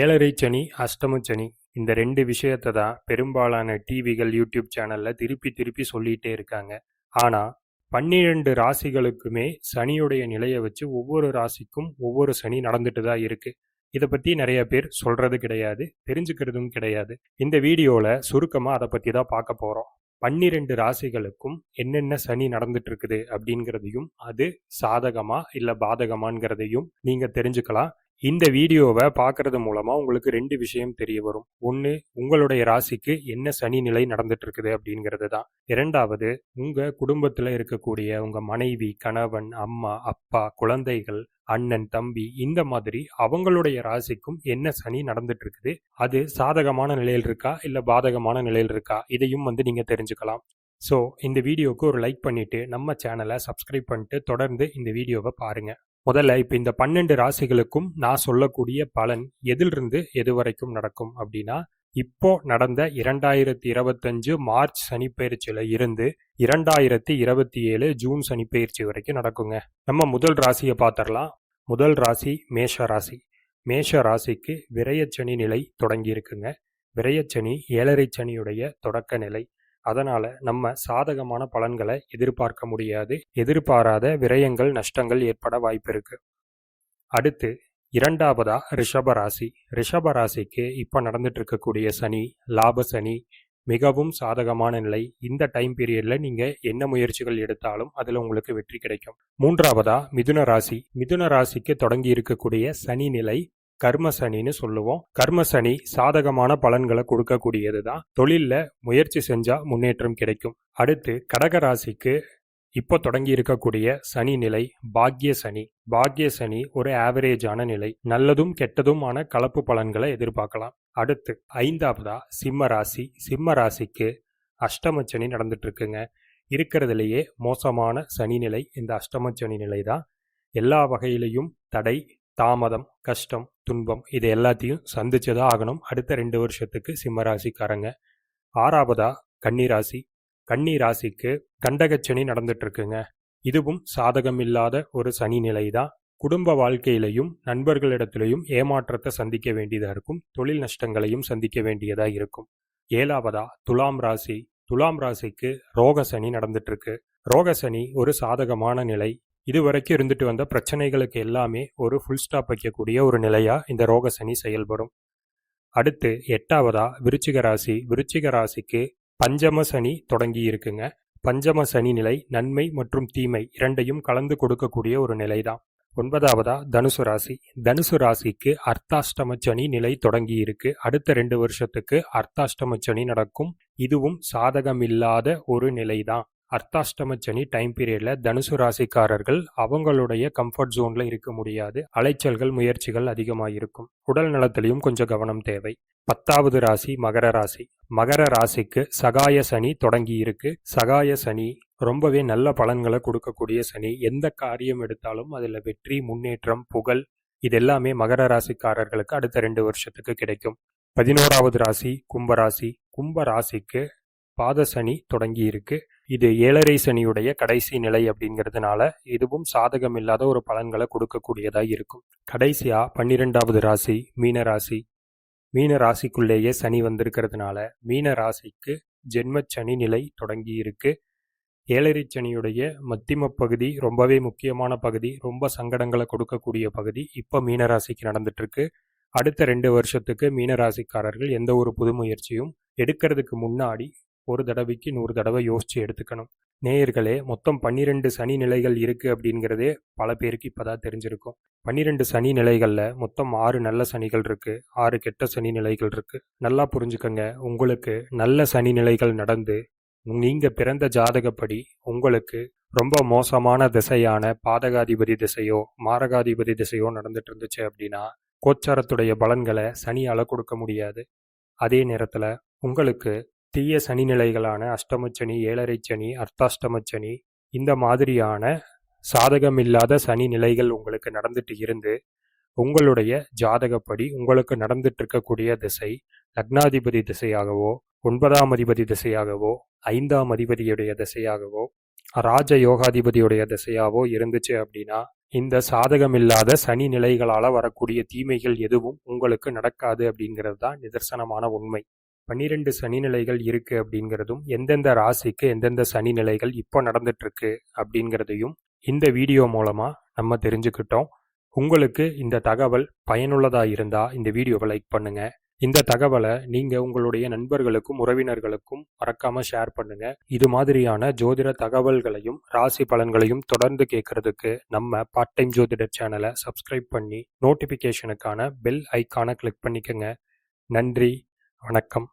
ஏழரை சனி அஷ்டம சனி இந்த ரெண்டு விஷயத்தை தான் பெரும்பாலான டிவிகள் யூடியூப் சேனலில் திருப்பி திருப்பி சொல்லிகிட்டே இருக்காங்க. ஆனால் பன்னிரெண்டு ராசிகளுக்குமே சனியுடைய நிலையை வச்சு ஒவ்வொரு ராசிக்கும் ஒவ்வொரு சனி நடந்துட்டு தான் இருக்குது இதை பற்றி நிறைய பேர் சொல்கிறது கிடையாது தெரிஞ்சுக்கிறதும் கிடையாது. இந்த வீடியோவில் சுருக்கமாக அதை பற்றி தான் பார்க்க போகிறோம் பன்னிரெண்டு ராசிகளுக்கும் என்னென்ன சனி நடந்துட்டு இருக்குது அப்படிங்கிறதையும் அது சாதகமா இல்லை பாதகமாங்கிறதையும் நீங்கள் தெரிஞ்சுக்கலாம். இந்த வீடியோவை பார்க்கறது மூலமாக உங்களுக்கு ரெண்டு விஷயம் தெரிய வரும். ஒன்று உங்களுடைய ராசிக்கு என்ன சனி நிலை நடந்துட்டு இருக்குது அப்படிங்கிறது தான். இரண்டாவது உங்கள் குடும்பத்தில் இருக்கக்கூடிய உங்கள் மனைவி கணவன் அம்மா அப்பா குழந்தைகள் அண்ணன் தம்பி இந்த மாதிரி அவங்களுடைய ராசிக்கும் என்ன சனி நடந்துட்டு இருக்குது அது சாதகமான நிலையில் இருக்கா? இல்லை பாதகமான நிலையில் இருக்கா? இதையும் வந்து நீங்கள் தெரிஞ்சுக்கலாம். ஸோ இந்த வீடியோவுக்கு ஒரு லைக் பண்ணிவிட்டு நம்ம சேனலை சப்ஸ்கிரைப் பண்ணிட்டு தொடர்ந்து இந்த வீடியோவை பாருங்கள் முதல்ல இப்போ இந்த பன்னெண்டு ராசிகளுக்கும் நான் சொல்லக்கூடிய பலன் எதிலிருந்து எது வரைக்கும் நடக்கும் அப்படின்னா இப்போ நடந்த இரண்டாயிரத்தி இருபத்தஞ்சு மார்ச் சனிப்பெயர்ச்சியில இருந்து இரண்டாயிரத்தி இருபத்தி ஏழு ஜூன் சனிப்பயிற்சி வரைக்கும் நடக்குங்க. நம்ம முதல் ராசியை பார்த்துடலாம். முதல் ராசி மேஷ ராசி. மேஷ ராசிக்கு விரயச்சனி நிலை தொடங்கி இருக்குங்க விரயச்சனி ஏழரை சனியுடைய தொடக்க நிலை. அதனால நம்ம சாதகமான பலன்களை எதிர்பார்க்க முடியாது. எதிர்பாராத விரயங்கள் நஷ்டங்கள் ஏற்பட வாய்ப்பு இருக்கு. அடுத்து இரண்டாவதா ரிஷபராசி ரிஷபராசிக்கு இப்போ நடந்துட்டு இருக்கக்கூடிய சனி லாப சனி மிகவும் சாதகமான நிலை. இந்த டைம் பீரியட்ல நீங்க என்ன முயற்சிகள் எடுத்தாலும் அதுல உங்களுக்கு வெற்றி கிடைக்கும். மூன்றாவதா மிதுன ராசி. மிதுன ராசிக்கு தொடங்கி இருக்கக்கூடிய சனி நிலை கர்ம சனின்னு சொல்லுவோம். கர்ம சனி சாதகமான பலன்களை கொடுக்கக்கூடியது தான் தொழிலில் முயற்சி செஞ்சால் முன்னேற்றம் கிடைக்கும். அடுத்து கடக ராசிக்கு இப்போ தொடங்கி இருக்கக்கூடிய சனி நிலை பாக்ய சனி. பாக்ய சனி ஒரு ஆவரேஜான நிலை. நல்லதும் கெட்டதுமான கலப்பு பலன்களை எதிர்பார்க்கலாம். அடுத்து ஐந்தாவதா சிம்ம ராசி. சிம்ம ராசிக்கு அஷ்டம சனி நடந்துட்டு இருக்குங்க இருக்கிறதுலேயே மோசமான சனி நிலை. இந்த அஷ்டம சனி நிலை தான் எல்லா வகையிலையும் தடை தாமதம் கஷ்டம் துன்பம் இது எல்லாத்தையும் சந்திச்சு தான் ஆகணும். அடுத்த ரெண்டு வருஷத்துக்கு சிம்மராசிக்காரங்க. ஆறாவதா? கன்னிராசி. கன்னி ராசிக்கு கண்டகச்சனி நடந்துட்டு இருக்குங்க இதுவும் சாதகம் இல்லாத ஒரு சனி நிலை தான் குடும்ப வாழ்க்கையிலையும் நண்பர்களிடத்திலையும் ஏமாற்றத்தை சந்திக்க வேண்டியதாக இருக்கும். தொழில் நஷ்டங்களையும் சந்திக்க வேண்டியதாக இருக்கும். ஏழாவதா? துலாம் ராசி. துலாம் ராசிக்கு ரோக சனி நடந்துட்டு இருக்கு ரோக சனி ஒரு சாதகமான நிலை. இதுவரைக்கும் இருந்துட்டு வந்த பிரச்சனைகளுக்கு எல்லாமே ஒரு ஃபுல் ஸ்டாப் வைக்கக்கூடிய ஒரு நிலையாக இந்த ரோக சனி செயல்படும். அடுத்து எட்டாவதா விருச்சிக ராசி. விருச்சிக ராசிக்கு பஞ்சம சனி தொடங்கி இருக்குங்க. பஞ்சம சனி நிலை நன்மை மற்றும் தீமை இரண்டையும் கலந்து கொடுக்கக்கூடிய ஒரு நிலைதான். ஒன்பதாவதா தனுசு ராசி. தனுசு ராசிக்கு அர்த்தாஷ்டம சனி நிலை தொடங்கி இருக்கு. அடுத்த ரெண்டு வருஷத்துக்கு அர்த்தாஷ்டம சனி நடக்கும். இதுவும் சாதகமில்லாத ஒரு நிலைதான். அர்த்தாஷ்டம சனி டைம் பீரியட்ல தனுசு ராசிக்காரர்கள் அவங்களுடைய கம்ஃபர்ட் ஜோன்ல இருக்க முடியாது. அலைச்சல்கள் முயற்சிகள் அதிகமாக இருக்கும் உடல் நலத்திலையும் கொஞ்சம் கவனம் தேவை. பத்தாவது ராசி மகர ராசி. மகர ராசிக்கு சகாய சனி தொடங்கி இருக்கு சகாய சனி ரொம்பவே நல்ல பலன்களை கொடுக்கக்கூடிய சனி. எந்த காரியம் எடுத்தாலும் அதில் வெற்றி முன்னேற்றம் புகழ் இது எல்லாமே மகர ராசிக்காரர்களுக்கு அடுத்த ரெண்டு வருஷத்துக்கு கிடைக்கும். பதினோராவது ராசி கும்பராசி. கும்ப ராசிக்கு பாத சனி தொடங்கி இருக்கு இது ஏழரை சனியுடைய கடைசி நிலை அப்படிங்கிறதுனால இதுவும் சாதகம் இல்லாத ஒரு பலன்களை கொடுக்கக்கூடியதாக இருக்கும். கடைசியா பன்னிரெண்டாவது ராசி மீன ராசி. மீன ராசிக்குள்ளேயே சனி வந்திருக்கிறதுனால மீன ராசிக்கு ஜென்ம சனி நிலை தொடங்கி இருக்கு. ஏழரை சனியுடைய மத்திம பகுதி ரொம்பவே முக்கியமான பகுதி ரொம்ப சங்கடங்களை கொடுக்கக்கூடிய பகுதி இப்போ மீனராசிக்கு நடந்துட்டு அடுத்த ரெண்டு வருஷத்துக்கு மீனராசிக்காரர்கள் எந்த ஒரு புது முயற்சியும் எடுக்கிறதுக்கு முன்னாடி ஒரு தடவைக்கு நூறு தடவை யோசிச்சு எடுத்துக்கணும். நேயர்களே மொத்தம் பன்னிரெண்டு சனி நிலைகள் இருக்கு அப்படிங்கிறதே பல பேருக்கு இப்பதான் தெரிஞ்சிருக்கும். பன்னிரெண்டு சனி நிலைகளில் மொத்தம் ஆறு நல்ல சனிகள் இருக்கு ஆறு கெட்ட சனி நிலைகள் இருக்கு. நல்லா புரிஞ்சுக்கங்க உங்களுக்கு நல்ல சனி நிலைகள் நடந்து நீங்க பிறந்த ஜாதகப்படி உங்களுக்கு ரொம்ப மோசமான திசையான பாதகாதிபதி திசையோ மாரகாதிபதி திசையோ நடந்துட்டு இருந்துச்சு அப்படின்னா கோச்சாரத்துடைய பலன்களை சனி அள கொடுக்க முடியாது. அதே நேரத்தில் உங்களுக்கு தீய சனி நிலைகளான அஷ்டமச்சனி ஏழரை சனி அர்த்தாஷ்டமச்சனி இந்த மாதிரியான சாதகமில்லாத சனி நிலைகள் உங்களுக்கு நடந்துட்டு இருந்து உங்களுடைய ஜாதகப்படி உங்களுக்கு நடந்துட்டு இருக்கக்கூடிய திசை லக்னாதிபதி திசையாகவோ ஒன்பதாம் அதிபதி திசையாகவோ ஐந்தாம் அதிபதியுடைய திசையாகவோ ராஜ யோகாதிபதியுடைய திசையாவோ இருந்துச்சு அப்படின்னா இந்த சாதகமில்லாத சனி நிலைகளால் வரக்கூடிய தீமைகள் எதுவும் உங்களுக்கு நடக்காது அப்படிங்கிறது தான் நிதர்சனமான உண்மை. பன்னிரெண்டு சனி நிலைகள் இருக்குது அப்படிங்கிறதும் எந்தெந்த ராசிக்கு எந்தெந்த சனி நிலைகள் இப்போ நடந்துட்டுருக்கு அப்படிங்கிறதையும் இந்த வீடியோ மூலமாக நம்ம தெரிஞ்சுக்கிட்டோம். உங்களுக்கு இந்த தகவல் பயனுள்ளதாக இருந்தால் இந்த வீடியோவை லைக் பண்ணுங்கள் இந்த தகவலை நீங்கள் உங்களுடைய நண்பர்களுக்கும் உறவினர்களுக்கும் மறக்காமல் ஷேர் பண்ணுங்கள் இது மாதிரியான ஜோதிட தகவல்களையும் ராசி பலன்களையும் தொடர்ந்து கேட்கறதுக்கு நம்ம பார்ட் டைம் ஜோதிடர் சேனலை சப்ஸ்கிரைப் பண்ணி நோட்டிஃபிகேஷனுக்கான பெல் ஐக்கானை கிளிக் பண்ணிக்கங்க. நன்றி. வணக்கம்.